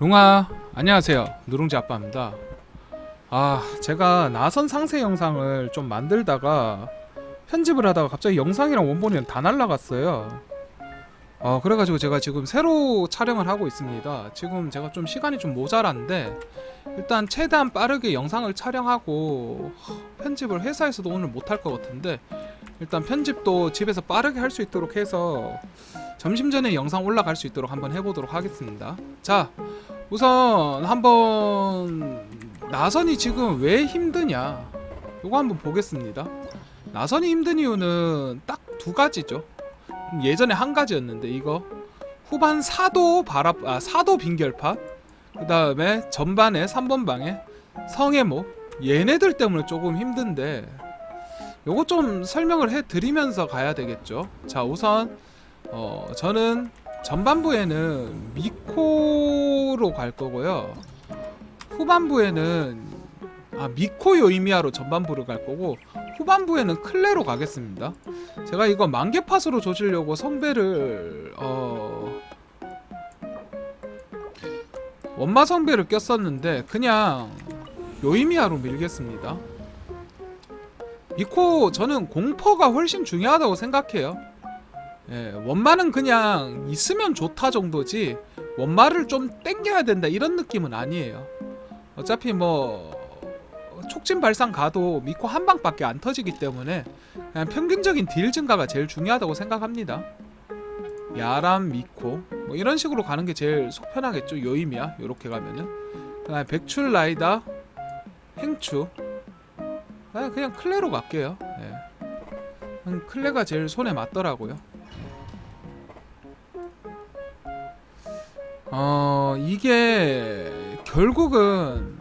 룽아 안녕하세요. 누룽지 아빠입니다. 아 제가 나선 상세 영상을 좀 만들다가 편집을 하다가 갑자기 영상이랑 원본이 다 날라갔어요. 어 그래가지고 제가 지금 새로 촬영을 하고 있습니다. 지금 제가 좀 시간이 좀 모자란데 일단 최대한 빠르게 영상을 촬영하고 편집을 회사에서도 오늘 못할 것 같은데 일단 편집도 집에서 빠르게 할 수 있도록 해서 점심 전에 영상 올라갈 수 있도록 한번 해보도록 하겠습니다. 자 우선 한번 나선이 지금 왜 힘드냐? 요거 한번 보겠습니다. 나선이 힘든 이유는 딱 두 가지죠. 예전에 한 가지였는데 이거. 후반 사도 바랍 아 사도 빈결파 그 다음에 전반에 3번 방에 성해모. 얘네들 때문에 조금 힘든데 요거 좀 설명을 해 드리면서 가야 되겠죠. 자 우선 어 저는 전반부에는 미코로 갈 거고요. 후반부에는 아 미코 요이미아로 전반부를 갈 거고 후반부에는 클레로 가겠습니다. 제가 이거 만개팟으로 조지려고 성배를 어 원마 성배를 꼈었는데 그냥 요이미아로 밀겠습니다. 미코 저는 공퍼가 훨씬 중요하다고 생각해요. 예, 원마는 그냥 있으면 좋다 정도지 원마를 좀 땡겨야 된다 이런 느낌은 아니에요. 어차피 뭐 촉진 발상 가도 미코 한 방밖에 안 터지기 때문에 그냥 평균적인 딜 증가가 제일 중요하다고 생각합니다. 야람 미코 뭐 이런 식으로 가는 게 제일 속 편하겠죠. 요임이야 요렇게 가면은 그다음에 백출 라이다 행추 아, 그냥 클레로 갈게요. 예. 클레가 제일 손에 맞더라고요. 어 이게 결국은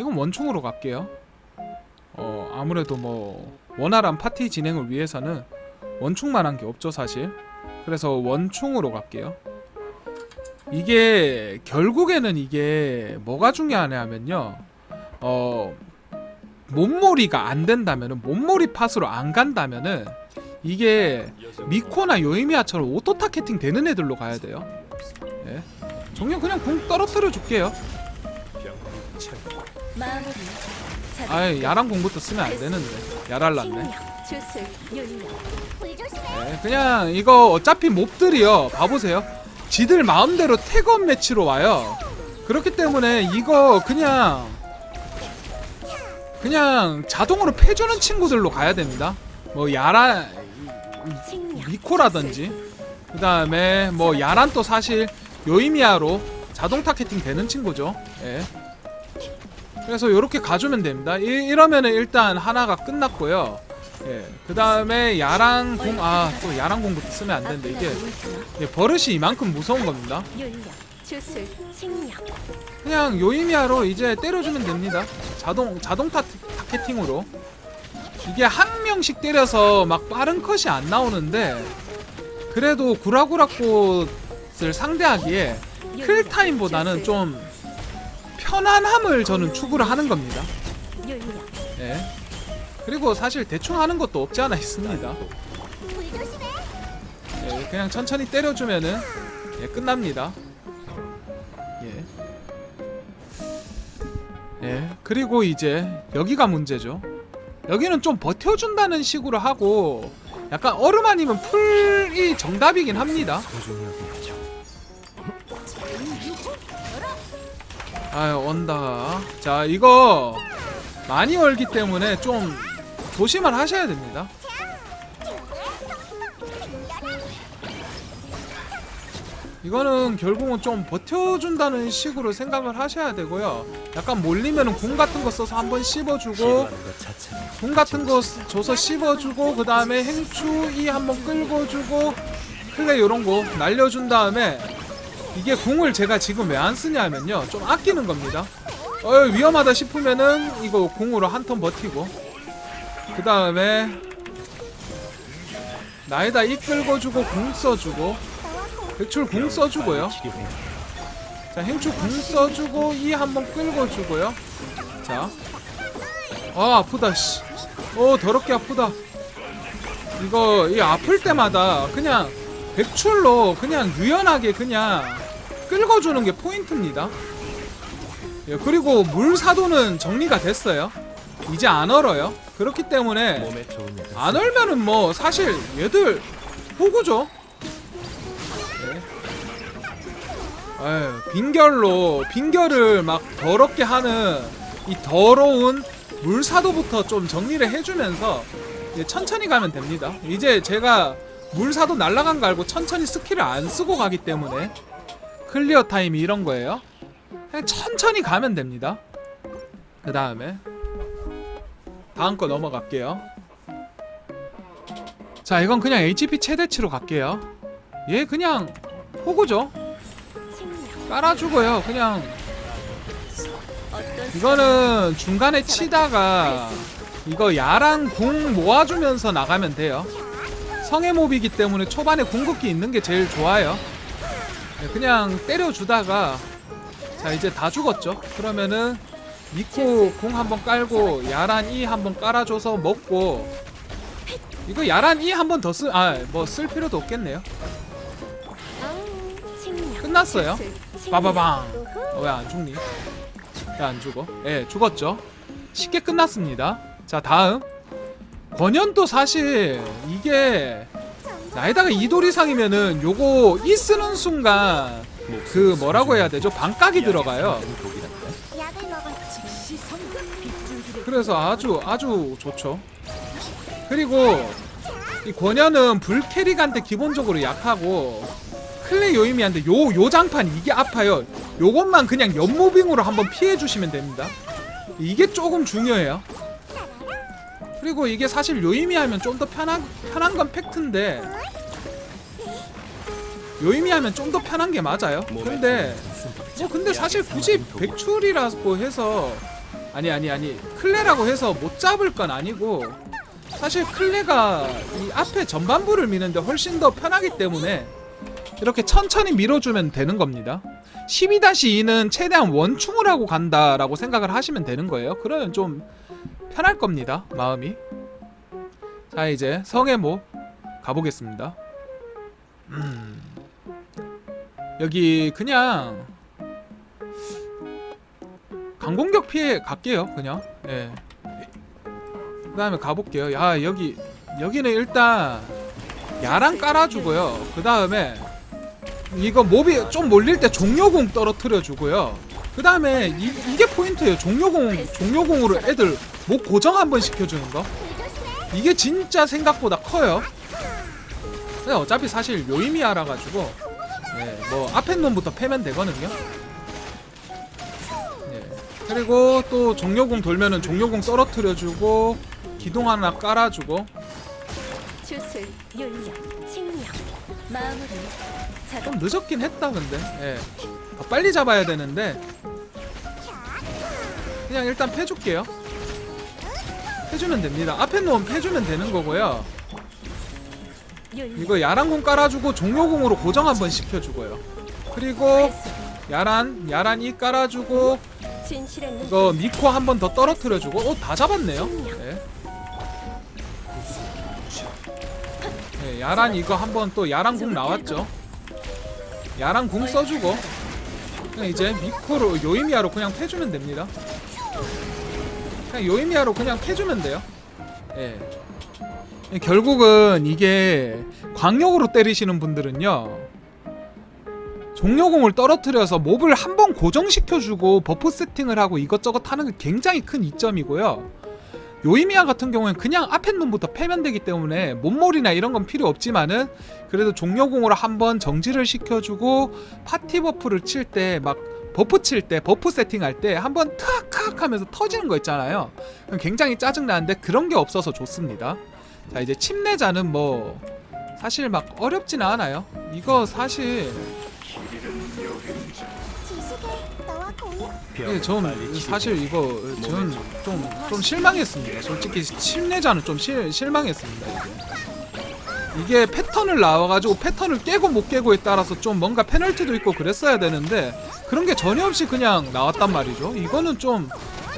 이건 원충으로 갈게요. 어 아무래도 뭐 원활한 파티 진행을 위해서는 원충만한 게 없죠 사실. 그래서 원충으로 갈게요. 이게 결국에는 이게 뭐가 중요하냐면요. 어 몸몰이가 안 된다면은 몸몰이 팟으로 안 간다면은 이게 미코나 요이미아처럼 오토 타겟팅 되는 애들로 가야 돼요. 예. 정녕 그냥 공 떨어뜨려 줄게요. 아이 야랑 공부터 쓰면 안 되는데 윤력. 네, 그냥 이거 어차피 몹들이요. 봐보세요. 지들 마음대로 태건 매치로 와요. 그렇기 때문에 이거 그냥 그냥 자동으로 패주는 친구들로 가야 됩니다. 뭐 야라. 미코라든지 그 다음에 뭐 야란 또 사실 요이미아로 자동 타겟팅 되는 친구죠. 예. 그래서 이렇게 가주면 됩니다. 이, 이러면은 일단 하나가 끝났고요. 예. 그 다음에 야랑 공, 아, 또 야랑 공부터 쓰면 안 되는데 이게 예, 버릇이 이만큼 무서운 겁니다. 그냥 요이미아로 이제 때려주면 됩니다. 자동, 자동 타, 타겟팅으로. 이게 한 명씩 때려서 막 빠른 컷이 안 나오는데 그래도 구라구라꽃 을 상대하기에 킬 타임보다는 좀 편안함을 저는 추구를 하는 겁니다. 예. 그리고 사실 대충 하는 것도 없지 않아 있습니다. 예, 그냥 천천히 때려주면은 예, 끝납니다. 예. 예. 그리고 이제 여기가 문제죠. 여기는 좀 버텨준다는 식으로 하고 약간 얼음 아니면 풀이 정답이긴 합니다. 아유 온다. 자 이거 많이 얼기 때문에 좀 조심을 하셔야 됩니다. 이거는 결국은 좀 버텨준다는 식으로 생각을 하셔야 되고요. 약간 몰리면은 궁 같은 거 써서 한번 씹어주고 궁 같은 거 쓰- 줘서 씹어주고 그 다음에 행추 이 한번 끌고 주고 클레 요런 거 날려준 다음에 이게 궁을 제가 지금 왜 안 쓰냐면요 좀 아끼는 겁니다. 어 위험하다 싶으면은 이거 궁으로 한 턴 버티고 그 다음에 나에다 이 끌고주고 궁 써주고 백출 궁 써주고요. 자 행추 궁 써주고 이 한번 끌고주고요. 자, 아 아프다 씨. 오 더럽게 아프다. 이거 이 아플 때마다 그냥 백출로 그냥 유연하게 그냥 끌어주는 게 포인트입니다. 예, 그리고 물 사도는 정리가 됐어요. 이제 안 얼어요. 그렇기 때문에 안 얼면은 뭐 사실 얘들 호구죠. 네. 에휴, 빈결로 빈결을 막 더럽게 하는 이 더러운 물사도부터 좀 정리를 해주면서 천천히 가면 됩니다. 이제 제가 물사도 날라간 거 알고 천천히 스킬을 안 쓰고 가기 때문에 클리어 타임이 이런 거예요. 그냥 천천히 가면 됩니다. 그 다음에 다음 거 넘어갈게요. 자, 이건 그냥 HP 최대치로 갈게요. 얘 그냥 호구죠. 깔아주고요. 그냥 이거는 중간에 치다가 이거 야랑 궁 모아주면서 나가면 돼요. 성의 몹이기 때문에 초반에 궁극기 있는 게 제일 좋아요. 네, 그냥 때려주다가 자 이제 다 죽었죠. 그러면은 미코 궁 한번 깔고 야란 E 한번 깔아줘서 먹고 이거 야란 E 한번 더쓸아뭐 쓸 필요도 없겠네요. 끝났어요. 빠바방. 우후. 왜안 죽니? 왜 안 죽어? 예, 죽었죠. 쉽게 끝났습니다. 자, 다음. 권연도 사실 이게 나에다가 이돌 이상이면은 요거 이 쓰는 순간 그 뭐라고 해야 되죠? 반각이 들어가요. 그래서 아주 아주 좋죠. 그리고 이 권연은 불캐릭한테 기본적으로 약하고 클레 요이미한테 요 요 장판 이게 아파요. 요것만 그냥 연무빙으로 한번 피해 주시면 됩니다. 이게 조금 중요해요. 그리고 이게 사실 요이미 하면 좀 더 편한 편한 건 팩트인데 요이미 하면 좀 더 편한 게 맞아요. 근데 뭐 근데 사실 굳이 백출이라고 해서 아니 아니 아니 클레라고 해서 못 잡을 건 아니고 사실 클레가 이 앞에 전반부를 미는데 훨씬 더 편하기 때문에 이렇게 천천히 밀어주면 되는 겁니다. 12-2는 최대한 원충을 하고 간다라고 생각을 하시면 되는 거예요. 그러면 좀 편할 겁니다. 마음이. 자 이제 성의 모 가보겠습니다. 음. 여기 그냥 강공격 피해 갈게요 그냥 예. 그 다음에 가볼게요 야 여기 여기는 일단 야랑 깔아주고요 그 다음에 이거 몹이 좀 몰릴 때 종료공 떨어뜨려 주고요 그 다음에 이게 포인트예요 종료공 종료공으로 애들 목 고정 한번 시켜주는 거? 이게 진짜 생각보다 커요. 근데 어차피 사실 요임이하라 가지고 예, 뭐 앞에 놈부터 패면 되거든요. 예. 그리고 또 종료공 돌면은 종료공 떨어뜨려주고 기동 하나 깔아주고. 주술 마무리. 좀 늦었긴 했다 근데. 예. 더 빨리 잡아야 되는데. 그냥 일단 패줄게요 패주면 됩니다. 앞에 놈 패주면 되는 거고요. 이거 야란공 깔아주고 종료공으로 고정 한번 시켜주고요. 그리고 야란 야란 이 깔아주고 이거 미코 한 번 더 떨어뜨려주고. 어 다 잡았네요. 네. 네, 야란 이거 한 번 또 야란궁 나왔죠. 야란궁 써주고 그냥 이제 미코로 요이미아로 그냥 패주면 됩니다 그냥 요이미아로 그냥 패주면 돼요 예. 결국은 이게 광역으로 때리시는 분들은요 종료공을 떨어뜨려서 몹을 한 번 고정시켜주고 버프 세팅을 하고 이것저것 하는 게 굉장히 큰 이점이고요. 요이미아 같은 경우엔 그냥 앞에 놈부터 패면 되기 때문에 몸몰이나 이런 건 필요 없지만은 그래도 종료공으로 한번 정지를 시켜주고 파티 버프를 칠 때 막 버프 칠 때 버프 세팅할 때 한번 탁탁 하면서 터지는 거 있잖아요. 굉장히 짜증나는데 그런 게 없어서 좋습니다. 자 이제 침례자는 뭐 사실 막 어렵지는 않아요. 이거 사실 예, 전 사실 이거 저는 좀, 좀 실망했습니다. 솔직히 침례자는 좀 실, 실망했습니다. 이게 패턴을 나와가지고 패턴을 깨고 못 깨고에 따라서 좀 뭔가 페널티도 있고 그랬어야 되는데 그런 게 전혀 없이 그냥 나왔단 말이죠. 이거는 좀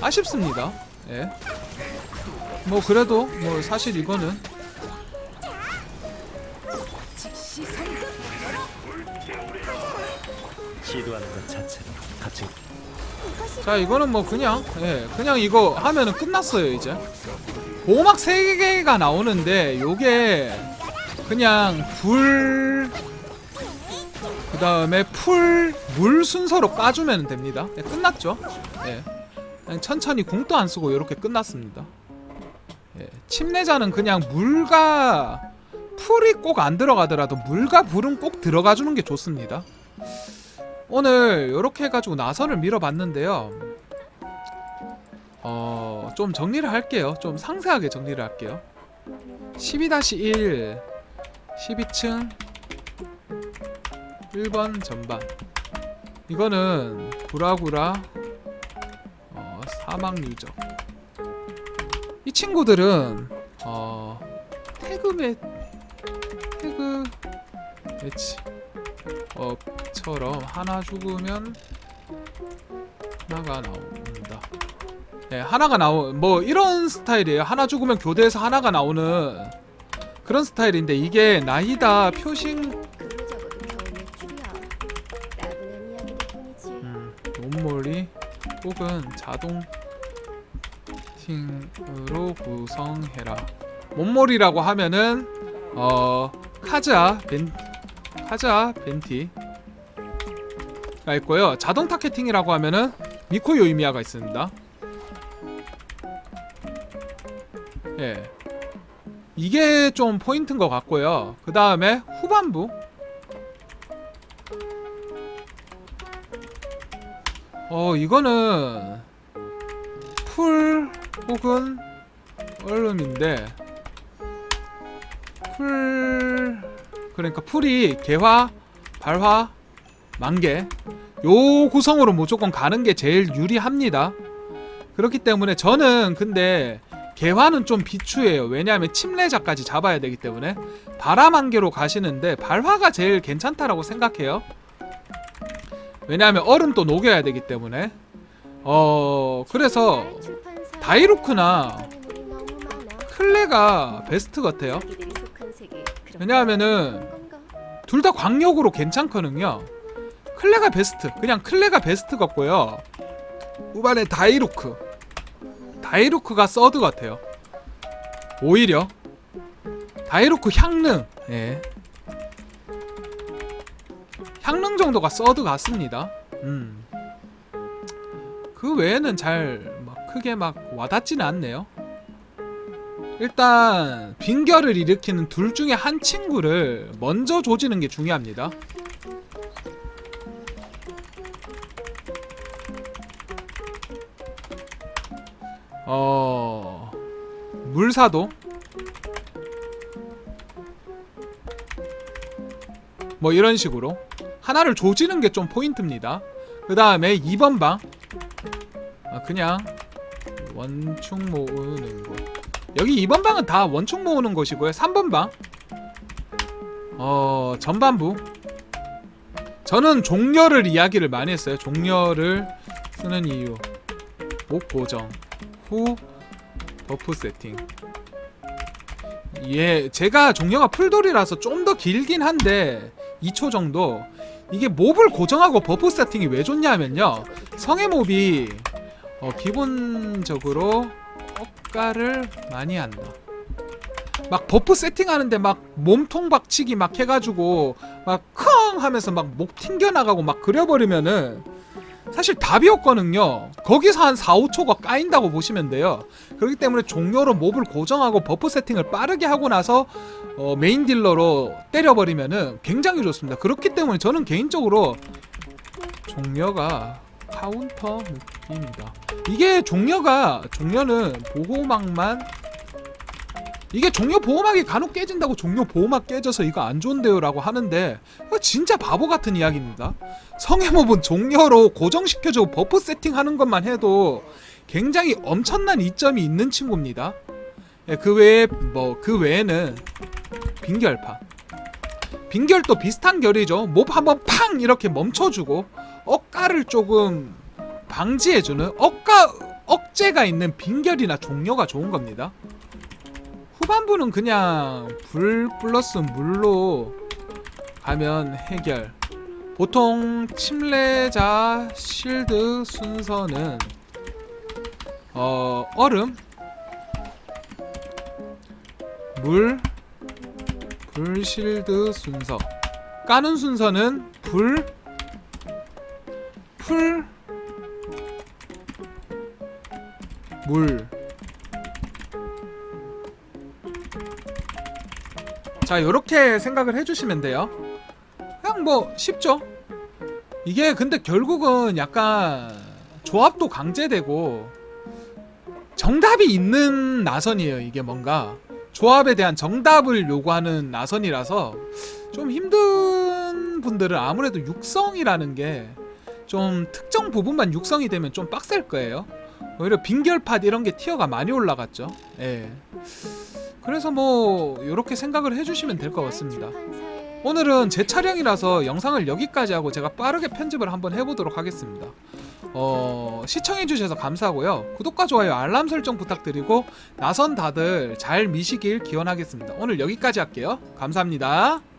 아쉽습니다. 예. 뭐 그래도 뭐 사실 이거는 시도하는 것 자체로 갇힌 자 이거는 뭐 그냥 예 그냥 이거 하면은 끝났어요 이제 보호막 3개가 나오는데 요게 그냥 불 그 다음에 풀 물 순서로 까주면 됩니다 예, 끝났죠 예 그냥 천천히 궁도 안 쓰고 이렇게 끝났습니다 예, 침례자는 그냥 물과 풀이 꼭 안 들어가더라도 물과 불은 꼭 들어가 주는 게 좋습니다 오늘 이렇게 해가지고 나선을 밀어봤는데요. 어, 좀 정리를 할게요. 좀 상세하게 정리를 할게요. 12-1 12층 1번 전반 이거는 구라구라 어, 사막 유적 이 친구들은 어, 태그 매 태그 매치 업처럼 하나 죽으면 하나가 나온다. 네, 하나가 나오 뭐 이런 스타일이에요. 하나 죽으면 교대에서 하나가 나오는 그런 스타일인데 이게 나이다 표식 몸몰이 혹은 자동 팅으로 구성해라. 몸몰이라고 하면은 어 카자 벤 카자 벤티가 있고요. 자동 타겟팅이라고 하면은 미코 요이미야가 있습니다. 예. 이게 좀 포인트인 것 같고요. 그 다음에 후반부. 어, 이거는 풀 혹은 얼음인데 풀 그러니까 풀이 개화, 발화, 만개 요 구성으로 무조건 가는 게 제일 유리합니다. 그렇기 때문에 저는 근데 개화는 좀 비추해요. 왜냐하면 침례자까지 잡아야 되기 때문에 바람 한 개로 가시는데 발화가 제일 괜찮다라고 생각해요. 왜냐하면 얼음도 녹여야 되기 때문에 어 그래서 다이루크나. 클레가 베스트 같아요. 왜냐하면은? 둘 다 광역으로 괜찮거든요. 클레가 베스트. 그냥 클레가 베스트 같고요. 후반에 다이루크. 다이루크가 서드 같아요. 오히려 다이루크 향능. 예. 향능 정도가 서드 같습니다. 음. 그 외에는 잘 막 크게 막 와닿지는 않네요. 일단 빈결을 일으키는 둘 중에 한 친구를 먼저 조지는 게 중요합니다. 어 물사도 뭐 이런 식으로 하나를 조지는 게 좀 포인트입니다. 그 다음에 2번 방 아, 그냥 원충 모으는 거. 여기 2번 방은 다 원충 모으는 곳이고요. 3번 방. 어, 전반부. 저는 종려를 이야기를 많이 했어요. 종려를 쓰는 이유. 목 고정. 후 버프 세팅. 예, 제가 종려가 풀돌이라서 좀 더 길긴 한데 2초 정도. 이게 몹을 고정하고 버프 세팅이 왜 좋냐면요. 성의 몹이 어, 기본적으로 억가를 많이 한다. 막 버프 세팅하는데 막 몸통 박치기 막 해가지고 막컹 하면서 막 목 튕겨 나가고 막 그려버리면은 사실 답이 없거든요. 거기서 한 4, 5초가 까인다고 보시면 돼요. 그렇기 때문에 종료로 몹을 고정하고 버프 세팅을 빠르게 하고 나서 어, 메인 딜러로 때려버리면은 굉장히 좋습니다. 그렇기 때문에 저는 개인적으로 종료가 카운터 느낌이다. 이게 종료가 종료는 보호막만 이게 종료 보호막이 간혹 깨진다고 종료 보호막 깨져서 이거 안 좋은데요라고 하는데 진짜 바보 같은 이야기입니다. 성해몹은 종료로 고정시켜주고 버프 세팅하는 것만 해도 굉장히 엄청난 이점이 있는 친구입니다. 예, 그 외에 뭐 그 외에는 빈결파. 빈결도 비슷한 결이죠. 몹 한번 팡 이렇게 멈춰주고 억가를 조금 방지해주는 억가 억제가 있는 빈결이나 종료가 좋은 겁니다. 후반부는 그냥 불 플러스 물로 가면 해결. 보통 침례자 실드 순서는 어 얼음 물 불실드 순서 까는 순서는 불 풀, 물. 자, 요렇게 생각을 해주시면 돼요. 그냥 뭐 쉽죠. 이게 근데 결국은 약간 조합도 강제되고 정답이 있는 나선이에요. 이게 뭔가 조합에 대한 정답을 요구하는 나선이라서 좀 힘든 분들은 아무래도 육성이라는 게 좀 특정 부분만 육성이 되면 좀 빡셀 거예요. 오히려 빈결팟 이런 게 티어가 많이 올라갔죠. 예. 그래서 뭐 이렇게 생각을 해주시면 될 것 같습니다. 오늘은 제 촬영이라서 영상을 여기까지 하고 제가 빠르게 편집을 한번 해보도록 하겠습니다. 어, 시청해주셔서 감사하고요. 구독과 좋아요, 알람 설정 부탁드리고 나선 다들 잘 미시길 기원하겠습니다. 오늘 여기까지 할게요. 감사합니다.